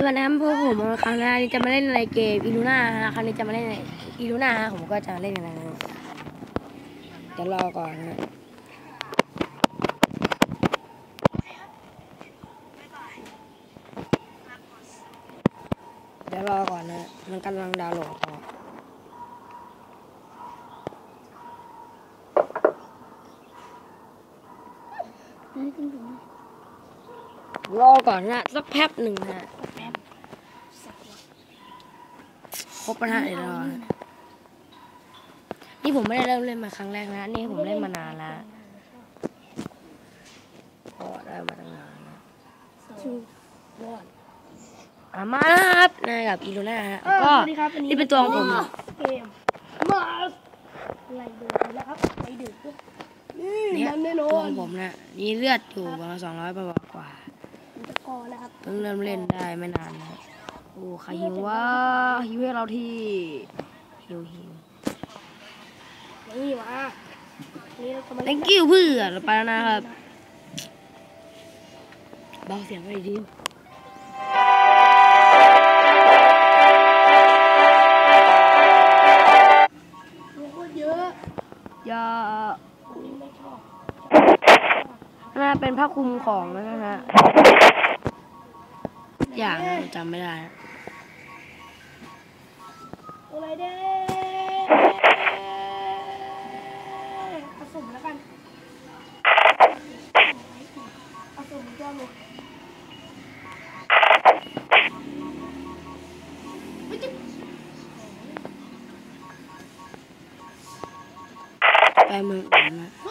ส่วนนะครับพวกผมครั้งนี้จะมาเล่นในเกมอีลูน่าฮะครั้งนี้จะมาเล่นอีลูน่าฮะผมก็จะเล่นอะไรนะเดี๋ยวรอก่อนนะเดี๋ยวรอก่อนนะมันกำลังดาวน์โหลดต่อรอก่อนนะสักแป๊บหนึ่งนะคร บปัญหาเดี๋ยนะนี่ผมไม่ได้เริ่มเล่นมาครั้งแรกนะ นี่ผมเล่นมานานล้วก็ได้มาตั้งนานนะอะมาแล้วครับนายกับอีลูน่าฮะก็สวัสดีครับอันนี้นี่เป็นตัวของผมเกมมาอะไรเดือดแล้วครับไอเดือดนี่เนี่ยนี่ตัวของผมนะนี่เลือดอยู่ประมาณสองร้อยกว่าผมจะกอนะครับเพิ่งเริ่มเล่นได้ไม่นานนะ อ้ใครหิวว่าหิวให้เราที่หิวหิวนี่มานี่เราจะมา thank you เพื่อนเราไปแล้วนะครับเบาเสียงไปดีโคตรเยอะอย่านี่ไม่ชอบน่าเป็นผ้าคลุมของนะฮะอย่างนะจำไม่ได้ เลยเด้ผสมแล้วกันผสมเจ้าลูกไปเมืองอื่นนะผ